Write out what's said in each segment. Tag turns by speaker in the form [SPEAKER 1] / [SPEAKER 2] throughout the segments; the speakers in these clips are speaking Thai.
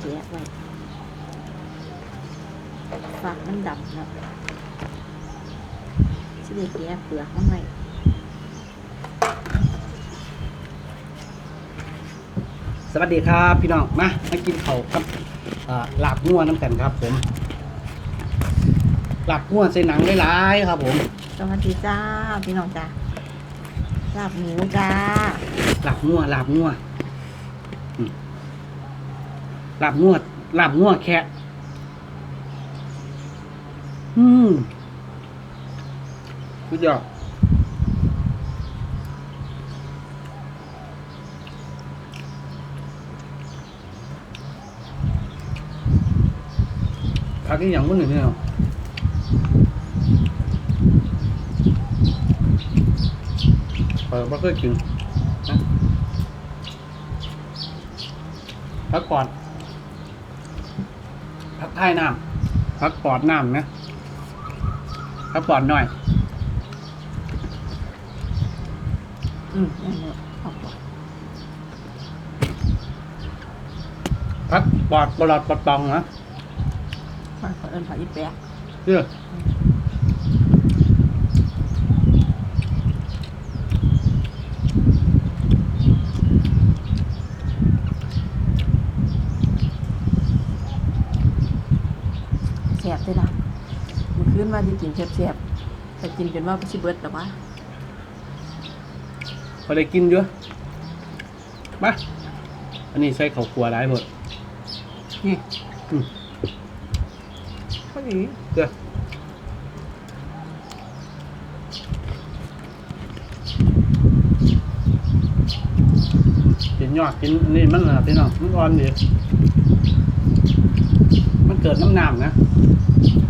[SPEAKER 1] แกะไว้ฝากมันดำแล้วสิได้แกะเปลือกมันไว้
[SPEAKER 2] สวัสดีครับพี่น้องมามากินข้าวกับอ่าลาบงัวน้ำกันครับ ผมลาบงัวใส่หนังหลายๆครับ ผม
[SPEAKER 1] สวัสดีจ้าพี่น้องจ้าลาบหมูจ้า
[SPEAKER 2] ลาบงัวลาบงัวอืม ลาบงัวลาบงัวแค่อืมสุดยอดพักอีกอย่างมันหนึ่งเนี่ยเออไม่เคยกินนะพักก่อน พักท้ายน้ำพักปอดน้ำนะพักปอดหน่อย
[SPEAKER 1] อืมนั่นแหละออกก่อน
[SPEAKER 2] พักปอดปลอดปอดตองนะ
[SPEAKER 1] มาขอเอิญผักอีแปะ
[SPEAKER 2] เยอะ
[SPEAKER 1] สบได้ละมันขึ้ นมาที่กินแสบๆแต่กินจนว่าไปชิเบิดแต่ว่า
[SPEAKER 2] พอได้กินเยอะมาอันนี้ใส่ข้าวคั่วหลายหมด
[SPEAKER 1] นี่
[SPEAKER 2] อืม
[SPEAKER 1] พอดี
[SPEAKER 2] เชื่อกินยอดกินอันนี่มันนะพี่น้องมันอ่อนดีมันเกิดน้ำน้ำนะ
[SPEAKER 1] มีกระ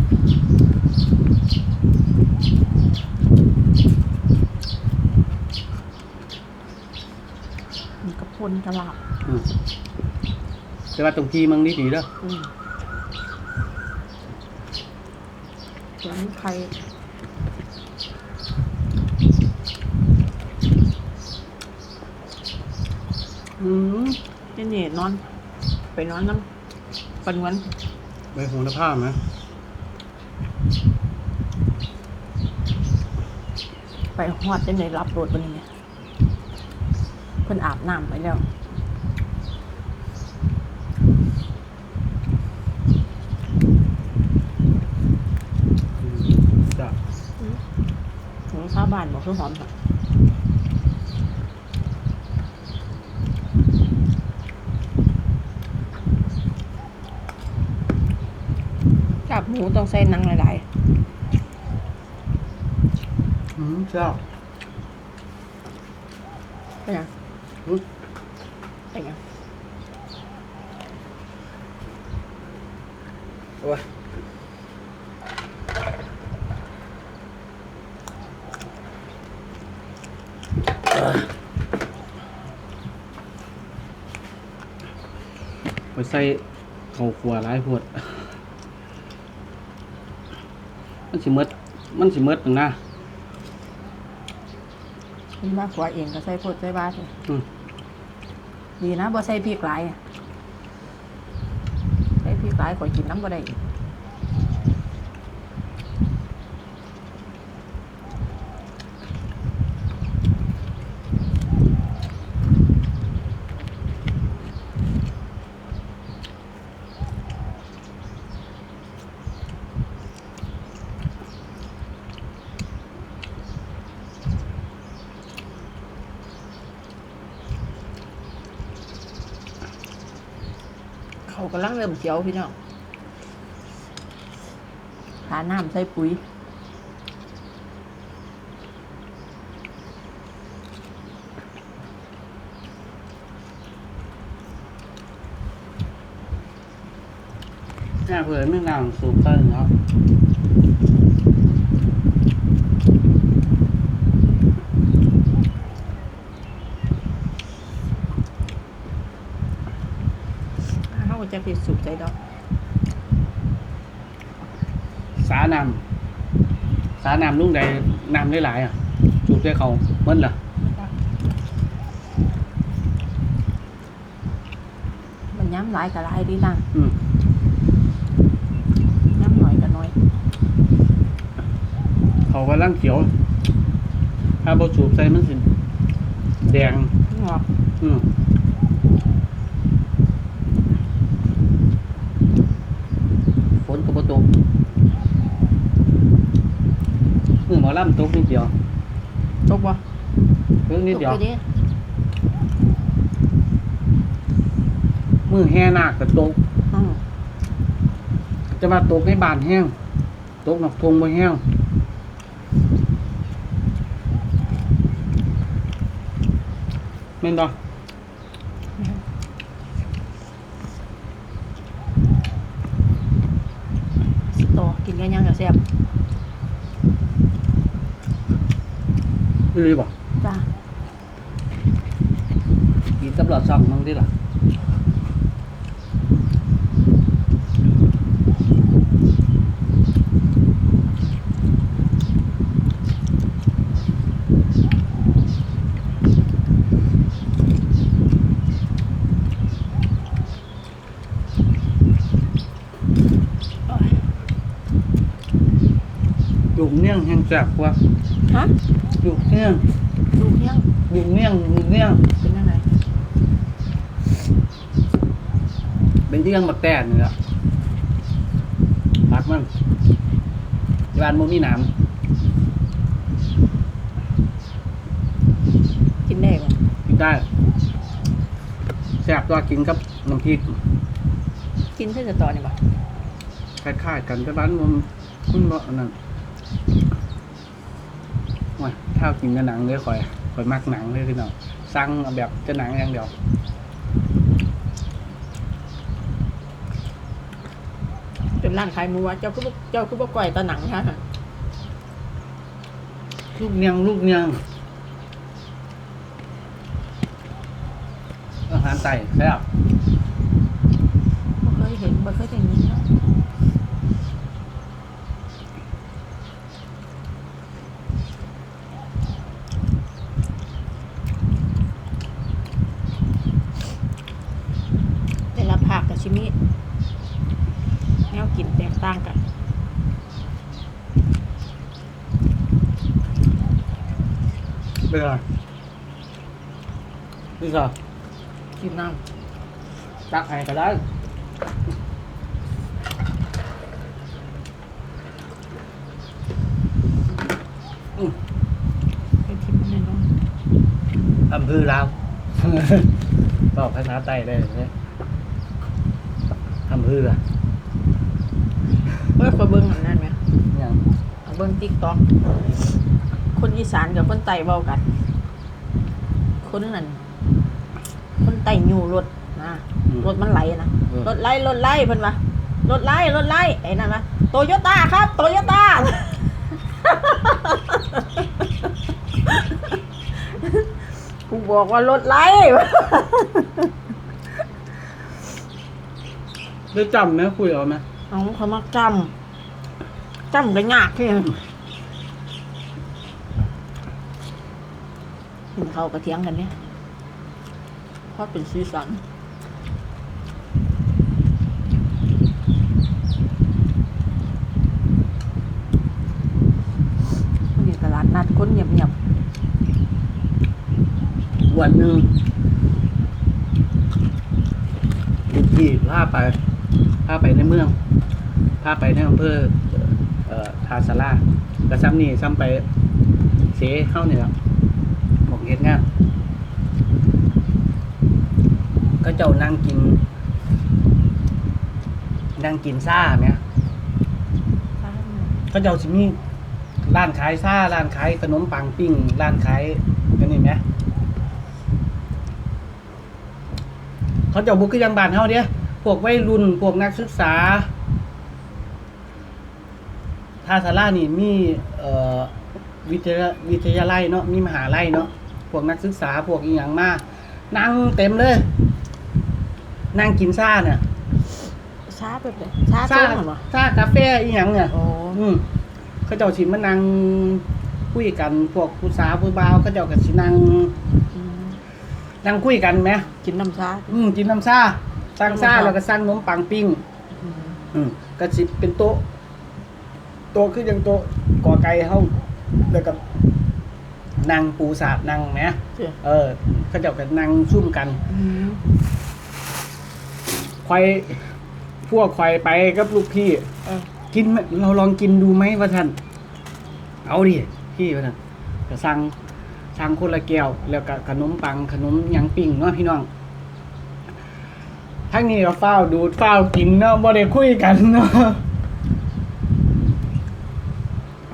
[SPEAKER 1] พุนกระลาบ
[SPEAKER 2] อืมแต่ว่าตรงที่มันดีดีๆเด้อ
[SPEAKER 1] อืมส่วนนี้ไข่
[SPEAKER 2] อืม
[SPEAKER 1] นี่นี่นอน ไปนอนน้ำปันวัน
[SPEAKER 2] ใบโหระพาไหม
[SPEAKER 1] ไปฮอดได้ในรับโดดวันนี้เพิ่นอาบน้ำไปแล้ว
[SPEAKER 2] จ้ะ
[SPEAKER 1] ถึงข้าวบ้านบอกคือหอมค่ะกับหมูต้องใส่หนังหลาย
[SPEAKER 2] อืมเจ้า
[SPEAKER 1] ๆเป็นยัง
[SPEAKER 2] อุ๊ย
[SPEAKER 1] เป็นยัง
[SPEAKER 2] โอ้ยไปใส่ข้าวคั่วหลายพวดมันสิหมดมันสิหมดนั่นนะ
[SPEAKER 1] มีมากกว่าเองก็ใส่โพดใส่บาท
[SPEAKER 2] อืม
[SPEAKER 1] ดีนะบ่ใส่พริกหลายอะใส่พริกหลายข่อยกินน้ำบ่ได้ ลังเริ่มเขียวพี่น้องหาน้ำใส่ปุ๋ย
[SPEAKER 2] แม่เผื่อเม่นางสูบได้เนาะ
[SPEAKER 1] จะไปสุกใจดอก
[SPEAKER 2] สานำสานำลุงใดนำได้หลายอะสูบได้เขาเมื่อล่ะ
[SPEAKER 1] มันย้ำำหลายกับหลายดีนั่ง
[SPEAKER 2] อืม
[SPEAKER 1] น้ำหน่อยกับน้อย
[SPEAKER 2] เขากำลังเขียว ถ้าบ่สูบใส่มันสิแดง
[SPEAKER 1] งอก
[SPEAKER 2] อืมฝนก็บ่ตกมือหมอ ลำตกนิดเดียว
[SPEAKER 1] ตกบ่
[SPEAKER 2] เพิ่งนิดเดียว
[SPEAKER 1] ตกไปดิ
[SPEAKER 2] มือแห่นาคก็ตก
[SPEAKER 1] อืม
[SPEAKER 2] จะมาตกในบ้านแห้งตกนอกทงบ่แห้งแม่นบ่
[SPEAKER 1] ต่อกินกันยังกับแซ่บ
[SPEAKER 2] อีหลีบ่
[SPEAKER 1] จ้า
[SPEAKER 2] กินกับหลอดซองมึงดิล่ะลูกเมี่ยงแห้งแซ่บกว่า
[SPEAKER 1] ฮะ
[SPEAKER 2] ลูกเมี่ยง
[SPEAKER 1] ลูกยัง
[SPEAKER 2] ลูกเมี่ยงลูกเมี่ยง
[SPEAKER 1] เป็นยังไง
[SPEAKER 2] เป็นเรื่องบักแตนนี่แหละพักมันที่บ้านมันมีหน้
[SPEAKER 1] กินได้บ่ำ
[SPEAKER 2] กินได้แซ่บตัวกินกับน้ำพริก
[SPEAKER 1] กินเพื่อจะต่อนี่บ่
[SPEAKER 2] คล้ายๆกันแต่บ้านมันคุณบ่อันนั้นว่า ข้าวกินกับหนังเลยข่อยข่อยมักหนังเลยพี่น้องสั่งเอาแบบจะหนังอย่างเดียว
[SPEAKER 1] เป็นร้านขายหมูอะเจ้าคือบ่เจ้าคือบ่ก่อยตะหนังฮะ
[SPEAKER 2] ลูกเนียงลูกเนียงอาหารไต่แซ่บ
[SPEAKER 1] บ่เคยเห็นบ่เคยได้ยินเนาะแต่ละภาคกับชิมิแนวกินแตกต่างกัน
[SPEAKER 2] เป็นไงนี่ก็
[SPEAKER 1] กินน้
[SPEAKER 2] ตักให้ก็ได้ำ
[SPEAKER 1] เป็นทิมแน่นอน
[SPEAKER 2] อำเภอลาวบอกภาษาไต้ได้เลยอำเภออะ
[SPEAKER 1] เฮ้ยขอยเบิ่งอันนั้นไหม
[SPEAKER 2] อย่าง
[SPEAKER 1] เอาเบิ่งติ๊กต็อกคนอีสานกับคนไต้เว้ากัน คนนั้นคนไต้อยู่รถนะ
[SPEAKER 2] อืม
[SPEAKER 1] รถมันไหลนะ
[SPEAKER 2] เออ
[SPEAKER 1] รถไล่รถไล่เพิ่นว่ารถไล่รถไล่ไอ้นั่นนะโตโยต้าครับโตโยต้า กูบอกว่ารถไล่
[SPEAKER 2] ได้จำไหมคุยเอาไหม
[SPEAKER 1] เอาเขามาจำจำก็ยากแค่เห็นเขากระเทียงกันเนี่ยเพราะเป็นสีสันมันอยู่ตลาดนัดคนเงียบ
[SPEAKER 2] วันหนึ่งลูกพี่พาไปพาไปในเมืองพาไปในอำเภอเอ่อทาสาราก็ซ้ำนี่ซ้ำไปเสเข้าเนี่ยครับบอกเห็นงานก็เจ้านั่งกิน นั่งกินซ่าเนี่ย
[SPEAKER 1] ๆ
[SPEAKER 2] ก็เจ้าสิมีร้านขายซ่าร้านขายขนมปังปิ้งร้านขายอันนี้ไหม เขาเจ้าบุกคือยังบ้านเฮาเด้พวกวัยรุ่นพวกนักศึกษาท่าสารานี่มีเอ่อวิทยาวิทยาลัยเนาะมีมหาลัยเนาะพวกนักศึกษาพวกอีหยังมานั่งเต็มเลย นั่งกินซ่าเนี่ย
[SPEAKER 1] ช้าแบบไหนช้า
[SPEAKER 2] ซ่า
[SPEAKER 1] ส้มเหรอ
[SPEAKER 2] ซ่ากาแฟอีหยังเนี่ย
[SPEAKER 1] โอ้
[SPEAKER 2] อืมเขาเจ้าสิมานั่งคุยกันพวกผู้สาวผู้บ่าวเขาเจ้าก็สินั่ง
[SPEAKER 1] อืม
[SPEAKER 2] นั่งคุยกันไหม
[SPEAKER 1] กินน้ำชา
[SPEAKER 2] อืมกินน้ำซ่าสร้างซ่าแล้วก็สร้างนมปังปิ้ง
[SPEAKER 1] อืม
[SPEAKER 2] อืมก็สิเป็นโต๊ะโต๊ะคือยังโต๊ะกอไก่เฮาแล้วก็นั่งปูสาดนั่งแหม
[SPEAKER 1] เจ้า
[SPEAKER 2] เออเขาเจ้าก็นั่งซุ่มกัน
[SPEAKER 1] อืม
[SPEAKER 2] ควายพวกควายไปกับลูกพี่
[SPEAKER 1] เออ
[SPEAKER 2] กินไหมเราลองกินดูไหมว่าท่านเอาดิพี่ว่าท่านก็สั่ง สั่งคนละแก้วแล้วก็ขนมปังขนมหยังปิ้งเนาะพี่น้องทั้งนี้ก็เฝ้าวดูดเฝ้าวกินเนาะบ่ได้คุยกันเนาะ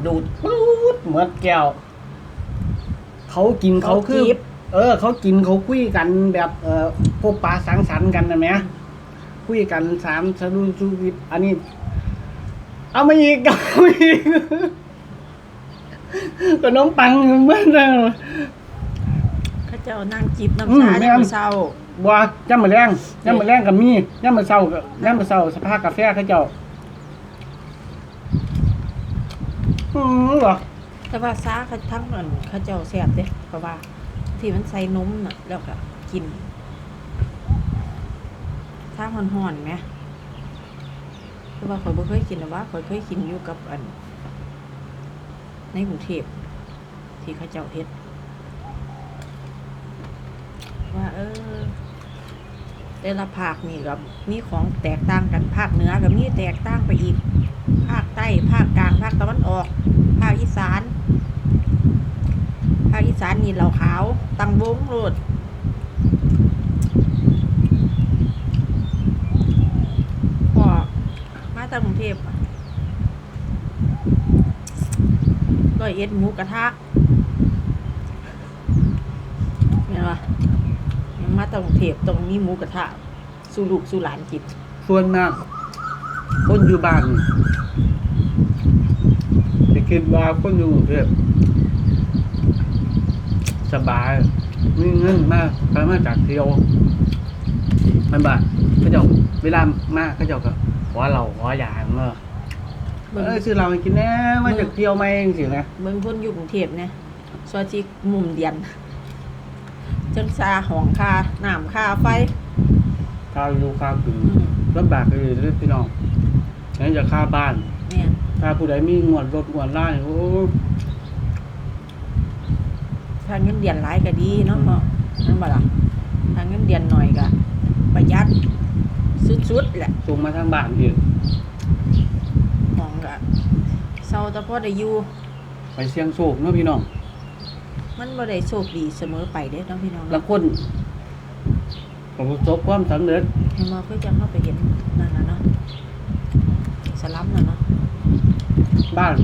[SPEAKER 2] ดูดปุ๊ดเหมือนแก้ว เขากินเขาคือ
[SPEAKER 1] จีบ
[SPEAKER 2] เออ เขากินเขาคุยกันแบบ เออพวกปลาสังสรรค์กันนะแหม่คุยกันสามสะดุ้งสุกิบอันนี้ เอามาอีกเอามาอีก ขนมปังเหมือนเดิม
[SPEAKER 1] เข้าเจ้านั่งจิบ
[SPEAKER 2] อืม
[SPEAKER 1] น้ำชา
[SPEAKER 2] แม่
[SPEAKER 1] ใน
[SPEAKER 2] น
[SPEAKER 1] มื้อเช้า
[SPEAKER 2] บัวย่ำมะแรงย่ำมะแรงกับมีย่ำมะเศร้ากับย่ำมะเศร้าสภาพกาแฟเขาเจ้าอืมเหรอ
[SPEAKER 1] แต่ว่าซาเขาทั้งนั้นเขาเจ้าแซ่บเด้เพราะว่า ที่มันใส่นมน่ะ แล้วก็กินถ้าห่อนๆไหมแต่ว่าข่อยบ่เคยกินนะว่าข่อยเคยกินอยู่กับอัน ในกรุงเทพที่เขาเจ้าเฮ็ด ว่า เออ แต่ละภาคนี่ก็มีของแตกต่างกันภาคเหนือก็มีแตกต่างไปอีก ภาคใต้ภาคกลางภาคตะวันออก ภาคอีสาน ภาคอีสานนี่เหล่าขาวตังวงโลดพ่อมาจากกรุงเทพอะ ร้อยเอ็ดหมูกระทะเห็นปะยังมาจากกรุงเทพตรงนี้หมูกระทะสู่ลูกสู่หลานกิน
[SPEAKER 2] ส่วนมาก คนอยู่บ้านจะคิดว่าคนอยู่กรุงเทพสบายมีเงินมากไปมาจากเที่ยวมันบ่าเขาเจ้าเวลามากเขาเจ้าก็ขอเราขออย่างเนอะ
[SPEAKER 1] เบิ่ง
[SPEAKER 2] เออซื้อเราให้กินแน่มาจากเที่ยวมาเองสินะ
[SPEAKER 1] เบิ่งคนอยู่กรุงเทพเนี่ยซอยจิมุมเดียน จังซาหองคาน้ำคาไฟ
[SPEAKER 2] ข้าวอยู่ข้าวกิน
[SPEAKER 1] อืม
[SPEAKER 2] ลำบากเลยเด้อพี่น้องงั้นจะค่าบ้าน
[SPEAKER 1] เนี่ย
[SPEAKER 2] ถ้าผู้ใดมีงวดรถงวดล่าเนี่ยโอ้
[SPEAKER 1] ถ้าเงินเดือนหลายก็ดีเนาะพ่อนั่นบ่ล่ะถ้าเงินเดือนหน่อยก็ประหยัดสุดๆแหละ
[SPEAKER 2] ส่งมาทางบ้านอีก
[SPEAKER 1] หองก็ เศร้าแต่พอได้อยู่
[SPEAKER 2] ไปเสี่ยงโชคเนาะพี่น้อง
[SPEAKER 1] มันบ่ได้โชคดีเสมอไปเด้เนาะพี่น้อง
[SPEAKER 2] ละ
[SPEAKER 1] เนาะ
[SPEAKER 2] คนประสบความสำเร็จ
[SPEAKER 1] เห็นบ่เคยจังเข้าไปเห็นนั่นน่ะเนาะสลัมน่ะเนาะ
[SPEAKER 2] บ้าน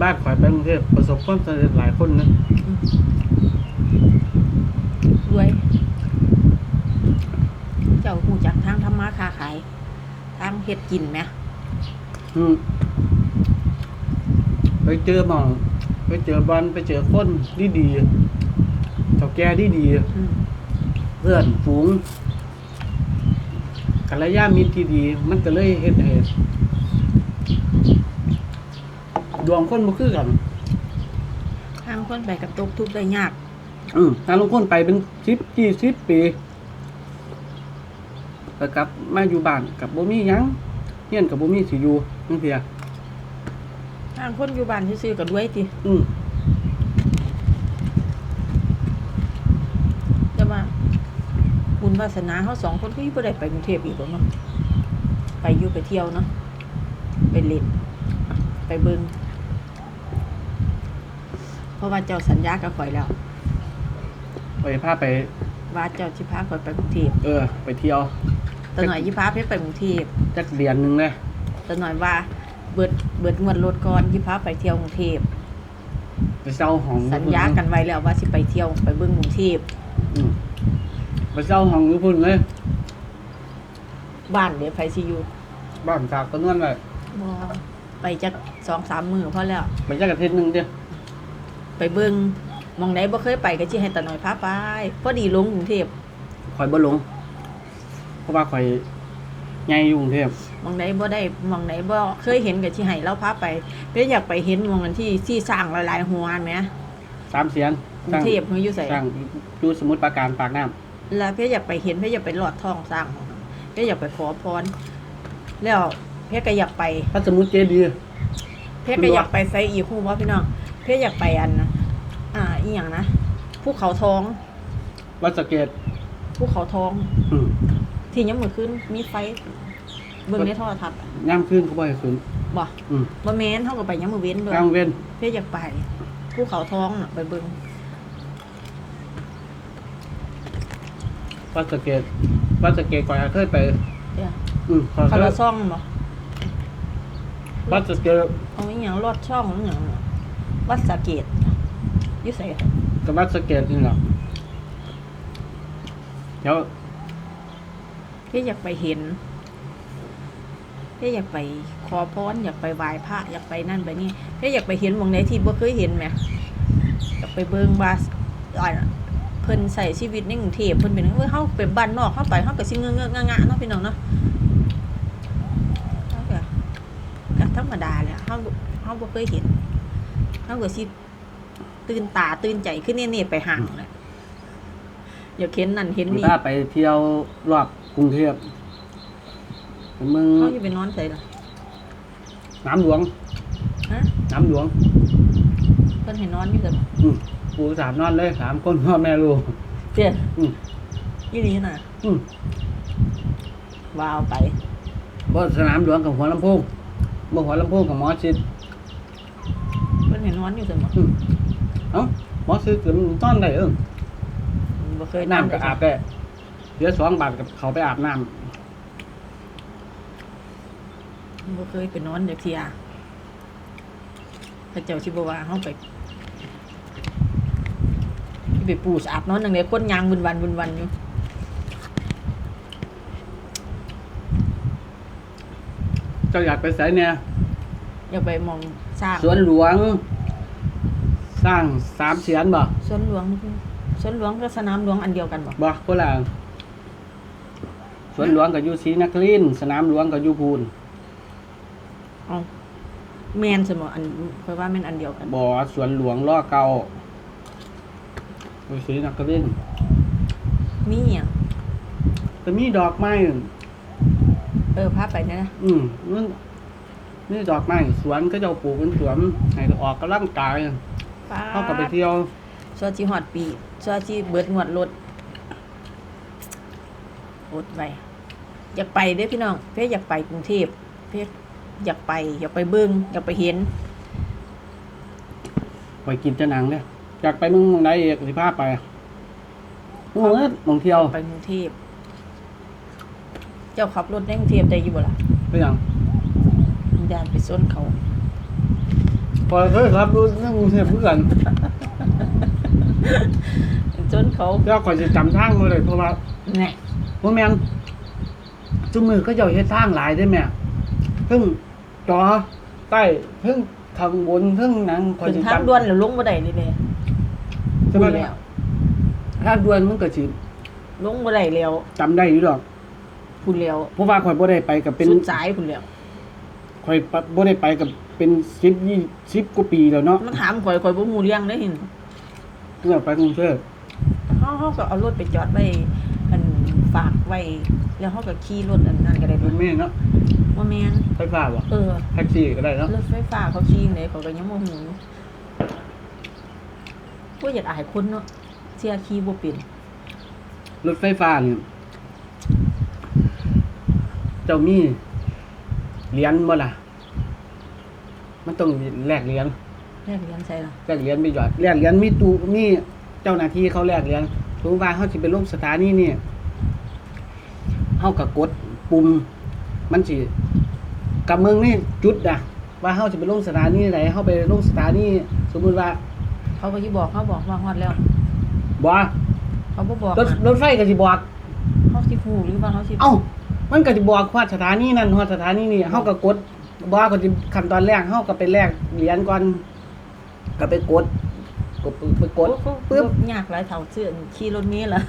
[SPEAKER 2] บ้านข่อยไปกรุงเทพประสบความสำเร็จหลายคนนะ
[SPEAKER 1] อืมรวย เจ้าฮู้จักทางทำมาค้าขาย ทางเฮ็ดกินไหม
[SPEAKER 2] อืมไป เจอหมองไปเจอบอลไปเจอคนดีดีๆเจ้าแก่ดีดีๆ
[SPEAKER 1] อืม
[SPEAKER 2] เพื่อนฝูงกัลยาณมิตรที่ดี มันก็เลยเฮ็ดให้ดวงคนบ่คือกัน
[SPEAKER 1] ทางคนไปกับตกทุกข์ได้ยาก
[SPEAKER 2] อืมทางลางคนไปเป็นสิบยี่สิบปีก็กลับมาอยู่บ้านกับบ่มีหยังเฮียนกับบ่มีสิอยู่จังซี่
[SPEAKER 1] ทางคนอยู่บ้านซื่อๆก็รวยติ
[SPEAKER 2] อืม
[SPEAKER 1] แต่ว่าบุญวาสนาเขาสองคนก็อยู่บ่ได้ไปกรุงเทพอีกบ่เนาะไปอยู่ไปเที่ยวเนาะไปเล่นไปเบิ่งเพราะว่าเจ้าสัญญากับข่อยแล้ว
[SPEAKER 2] ไปพาไป
[SPEAKER 1] ว่าเจ้าสิพาข่อยไปกรุงเทพ
[SPEAKER 2] เออ ไปเที่ยว
[SPEAKER 1] แต่หน่อยสิพาเพชรไปกรุงเทพ
[SPEAKER 2] จักเดือนหนึงเลย
[SPEAKER 1] แต่หน่อยว่า เบิดเบิดงวดรถก่อนสิพาไปเที่ยวกรุงเทพ
[SPEAKER 2] ไปเช่าห้อง
[SPEAKER 1] สัญญากันไว้แล้วว่าสิไปเที่ยวไปเบิ่งกรุงเทพ
[SPEAKER 2] อืมไปเช่าห้องอยู่พุ่นเลย
[SPEAKER 1] บ้านเดี๋ยวไผสิอยู่
[SPEAKER 2] บ้านฝากตะนวนไว้
[SPEAKER 1] บ่ไปจักสองสามมื้อพอแล้ว
[SPEAKER 2] ไปจักอาทิตย์หนึงเด้อ
[SPEAKER 1] ไปเบิ่งหมองไหนบ่เคยไปก็สิให้ตาหน่อยพาไปพอดีลงกรุงเทพ
[SPEAKER 2] ข่อยบ่หลงเพราะว่าข่อยใหญ่อยู่กรุงเทพ
[SPEAKER 1] ห มองไหนบ่ได้หมองไหนบ่เคยเห็นก็สิให้เราพาไปเพื่ออยากไปเห็นหมองนั้นที่ที่สร้างหลายๆหัวแหม
[SPEAKER 2] สามเสียน
[SPEAKER 1] กรุงเทพเฮาอยู่ไส
[SPEAKER 2] สร้างอยู่สมุทรปราการปากน้ำ
[SPEAKER 1] แล้วเพื่ออยากไปเห็นเพื่ออยากไปลอดท้องสร้างหม้องนั้นเพชรอยากไปขอพรแล้วเพชรก็อยากไป
[SPEAKER 2] พระสมุทรเจดีย์
[SPEAKER 1] เพชรก็อยากไปไซอีคู่ว่าพี่น้องเพชรอยากไปอันนะอ่าอีหยังนะภูเขาทอง
[SPEAKER 2] วัดสะเกต
[SPEAKER 1] ภูเขาทอง
[SPEAKER 2] อืม
[SPEAKER 1] ที่ยังมือขึ้นมีไฟ เบิ่งในโทรทัศน์อะ
[SPEAKER 2] ย่ำขึ้นเขาบ่ให้ขึ้น
[SPEAKER 1] บ่
[SPEAKER 2] อืม
[SPEAKER 1] บ่แม่นเท่ากับไปยังมือเว้นด้วย
[SPEAKER 2] กลางเว้น
[SPEAKER 1] เพชรอยากไปภูเขาทองน่ะไปเบิ่ง
[SPEAKER 2] วัดสะเกตวัดสะเกตก่อนเคยไป
[SPEAKER 1] เดี๋ยว
[SPEAKER 2] อืมขอ
[SPEAKER 1] เขา
[SPEAKER 2] เค
[SPEAKER 1] ละ
[SPEAKER 2] ย
[SPEAKER 1] ซ่องบ่
[SPEAKER 2] วัดสะเกต
[SPEAKER 1] เอาอีหยังลอดช่องอีหยังน่ะวัดสะเกตอยู่ไส
[SPEAKER 2] กับวัดสะเกตนี่แหละเดี๋ยว
[SPEAKER 1] เพชรอยากไปเห็นเพชรอยากไปขอพรอยากไปไหว้พระอยากไปนั่นไปนี่เพชรอยากไปเห็นหมองไหนที่บ่เคยเห็นแหมอยากไปเบิ่งว่าอ่าเพิ่นใส่ชีวิตในกรุงเทพเพิ่นเป็นเออเฮาไปบ้านนอกเฮาไปเฮาก็สิเงอะๆงะเนาะพี่น้องเนาะเฮาก็ก็ธรรมดาแหละเฮาเฮาบ่เคยเห็นเฮาก็สิตื่นตาตื่นใจขึ้นเน่ๆไปห่างแหละอยากเห็นนั่นเห็นนี่
[SPEAKER 2] ถ้าไปเที่ยวรอบกรุงเทพ มึง
[SPEAKER 1] เขาอยู่ไปนอนใส่ล่ะ
[SPEAKER 2] น้ำหลวง
[SPEAKER 1] ฮะ
[SPEAKER 2] น้ำหลวง
[SPEAKER 1] เพิ่นให้นอนอยู่แต่
[SPEAKER 2] อืมปูสามนอนเลยสามคนพ่อแม่ลูก
[SPEAKER 1] เจ้
[SPEAKER 2] อืม
[SPEAKER 1] ยี่ลีน่ะ
[SPEAKER 2] อืม
[SPEAKER 1] ว่าเอาไป
[SPEAKER 2] บ่สนามหลวงกับหัวลำโพงบ่หัวลำโพงกับหมอชิด
[SPEAKER 1] เพิ่นให้นอนอยู่แต่หมด
[SPEAKER 2] อืมเอ้าหมอชิดคือมันต้อนได้เอิ้ง
[SPEAKER 1] บ่เคย
[SPEAKER 2] น้ำก็อาบได้เหลือสองบาทกับเขาไปอาบน้
[SPEAKER 1] บ่เคยไปนอนจักเที่ยพระเจ้าสิบ่ว่าเฮาไปไปปูสอาบนอนจังได๋คนยางบุญวันบุญวันอยู่ำ
[SPEAKER 2] เจ้าอยากไปไสเนี่ย
[SPEAKER 1] อยากไปมองสร้าง
[SPEAKER 2] สวนหลวง สร้างสามเสียนบ่
[SPEAKER 1] สวนหลวงนี่คือสวนหลวงกับสนามหลวงอันเดียวกันบ่
[SPEAKER 2] บ่คนละสวนหลวงกับอยู่ศรีนครินทร์สนามหลวงกับอยู่พูน
[SPEAKER 1] เอาแม่นซั่นบ่อันค่อยว่าแม่นอันเดียวกัน
[SPEAKER 2] บ่สวนหลวงล้อเก่าอยู่ศรีนครินทร์
[SPEAKER 1] มีหยัง
[SPEAKER 2] ก็มีดอกไม้
[SPEAKER 1] เออพาไปนะนะ
[SPEAKER 2] อืมมันนี่ดอกไม้สวนก็เจะปลูกเป็นสวนให้ออกกำลังกาย
[SPEAKER 1] ป้า
[SPEAKER 2] เข้ากับไปเที่ยว
[SPEAKER 1] ซอจีฮอดปีซอจีเบิดงวดรถอดไว้อยากไปเด้อพี่น้อง เพ่อยากไปกรุงเทพเพ่อ ยากไปอยากไปเบิ่งอยากไปเห็น
[SPEAKER 2] ไปกินจะหนังเนี่ยอยากไปเมึงไหนเอกสิพาไปเมื่อมองเที่ยว
[SPEAKER 1] ไปกรุงเทพเจ้าขับรถในกรุงเทพได้อยู่บ่ล่ะ
[SPEAKER 2] ไปหยัง
[SPEAKER 1] ยานไปส้นเขา
[SPEAKER 2] พอเคยครับรู้เรื่องกรุงเทพเพื่อน
[SPEAKER 1] ส้นเขา
[SPEAKER 2] แล้วก่อนจะจำทางมาเลยเพราะว่า
[SPEAKER 1] แน่
[SPEAKER 2] พ่อแม่นจุมือก็จะเฮ็ดทางหลายได้แม่เพิ่ง จอใต้เพิ่งทางบนเพิ่งหนัง
[SPEAKER 1] ขึ้นทางด่วนแล้วลงบ่ได้เลยแม่
[SPEAKER 2] ใช่ไหม
[SPEAKER 1] แล้ว
[SPEAKER 2] ทางด่วนมันก็สิ
[SPEAKER 1] ลงบ่ได้แล้ว
[SPEAKER 2] จำได้อยู่ดอก
[SPEAKER 1] พุ่นแล้ว
[SPEAKER 2] เพราะว่าข่อยบ่ได้ไปกับเป็น
[SPEAKER 1] สุดสายพุ่นแล้ว
[SPEAKER 2] ข่อยบ่ได้ไปกับเป็น10 20กว่าปีแล้วเนาะ
[SPEAKER 1] มาถามข่อยข่อยบ่ฮู้เรื่องได้เห็น
[SPEAKER 2] เพื่อไปกรุงเทพ
[SPEAKER 1] เขาเขาก็เอารถไปจอดไว้อันฝากไว้ แล้วเขาก็ขี่รถอันนั้นก็ได้
[SPEAKER 2] มันไม่เนาะ
[SPEAKER 1] ว่าแมน
[SPEAKER 2] ไฟฟ้าบ่
[SPEAKER 1] เออ
[SPEAKER 2] แท็กซี่ก็ได้เนาะ
[SPEAKER 1] รถไฟฟ้าเขาขี่ไหนเขาก็ยังโมโหว่าอยากอายคนเนาะเสียขี่บ่เป็น
[SPEAKER 2] รถไฟฟ้านี่เจ้ามีเหรียญบ่ล่ะ มันต้องแลกเหรียญ
[SPEAKER 1] แลกเหรียญใส่ล่ะ
[SPEAKER 2] แลกเหรียญไปหยอดแลกเหรียญมีตู้มีเจ้าหน้าที่เขาแลกเหรียญสมมติว่าเขาสิไปลงสถานีนี่เขาก็กดปุ่ม มันสิกับเมืองนี่จุดอะว่าเขาจะไปลงสถานีไหนเขาไปลงสถานีสมมุติว่า
[SPEAKER 1] เขาก็สิบอกเขาบอกว่าฮอดแล้ว
[SPEAKER 2] บ่
[SPEAKER 1] เขาบ่บอก
[SPEAKER 2] รถ
[SPEAKER 1] นะ
[SPEAKER 2] รถไฟก็สิบอก
[SPEAKER 1] เขาสิฮู้หรือว่าเขาสิ
[SPEAKER 2] เอ้ามันก็จะบอกว่าสถานีนั้นฮอดสถานีนี่เฮาก็กดบ่ก็สิขั้นตอนแรกเฮาก็ไปแลกเหรียญก่อนก็ไปกดกดไปกด
[SPEAKER 1] โอ้โห
[SPEAKER 2] ปึ๊บ
[SPEAKER 1] ยากหลายเท่าเสื้อขี่รถเมล์ล่ะ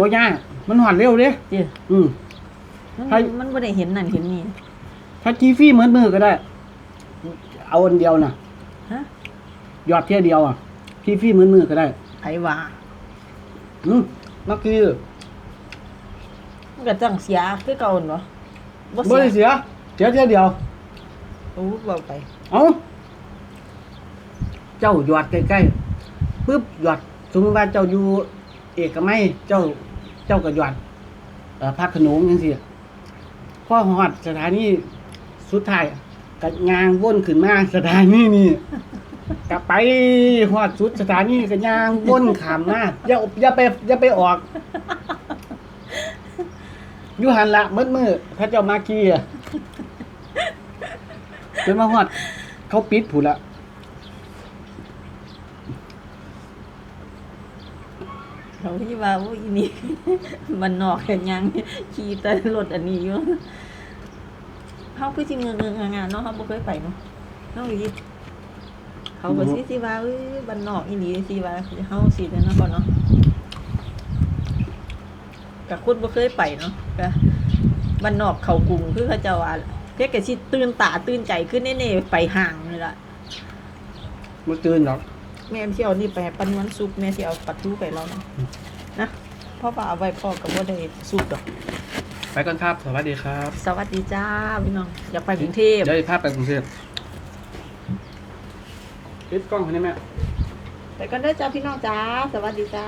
[SPEAKER 2] บ่ยากมันหอดเร็วเด้
[SPEAKER 1] เจ้
[SPEAKER 2] อืม
[SPEAKER 1] มัน
[SPEAKER 2] ให้
[SPEAKER 1] มันบ่ได้เห็นนั่นเห็นนี่
[SPEAKER 2] ถ้าจีฟรีเหมือนมือก็ได้ เอาอันเดียวน่ะ
[SPEAKER 1] ฮะ
[SPEAKER 2] ยอดเที่ยเดียวอะจีฟรีเหมือนมือก็ได้
[SPEAKER 1] ไผว่า
[SPEAKER 2] อืมมันคือ
[SPEAKER 1] โอ้มันก็จังเสียคือเก่าหั่นบ่บ่
[SPEAKER 2] บ่
[SPEAKER 1] เสีย
[SPEAKER 2] ได้เสียเสียเท่ยเดียว
[SPEAKER 1] โอ้เว้าไป
[SPEAKER 2] เอาเจ้าหยอดใกล้ๆปึ๊บหยอดสมมติว่าเจ้าอยู่เอกมัยเจ้าเจ้าก็หยอดเอ่อพักขนงจังซี่ พ่อฮอดสถานีสุดท้ายก็ยางวนขึ้นมาสถานีนี่กลับไปฮอดสุดสถานีก็ยางวนขามมาอย่าอย่าไปอย่าไปออกอยู่หันละมืดมือพระเจ้ามาคีอะจนมาฮอด เขาปิดผูละ
[SPEAKER 1] เขาที่ว่าโอ้ยอีนี่มันนอกเห็นยังขี่แต่รถอันนี้อยู่เฮาคือสิเงงๆงานเนาะเฮาบ่เคยไปเนาะเฮาอีเขาก็สิสิว่าเอ้ยบ้านนอกอีหลีสิว่าเฮาสิเด้อเนาะก่อนเนาะก็คนบ่เคยไปเนาะก็บ้านนอกเขากรุงคือเขาจ้าว่าเพียงก็สิตื่นตาตื่นใจขึ้นแน่ๆไปห้างนี่ล่ะ
[SPEAKER 2] มาตื่นหรอก
[SPEAKER 1] แม่สิเอานี่ไปให้ปันวันซุปแม่สิเอาปลาทูไปแล้วนะนะพ่อป่าเอาไว้พ่อก็บ่ได้ซุปดอก
[SPEAKER 2] ไปก่อนครับ สวัสดีครับ
[SPEAKER 1] สวัสดีจ้าพี่น้องอยากไปกรุงเทพ
[SPEAKER 2] เดี๋ยวจะพาไปกรุงเทพปิดกล้องให้ได้ไหม
[SPEAKER 1] ไปกันได้อจ้าพี่น้องจ้าสวัสดีจ้า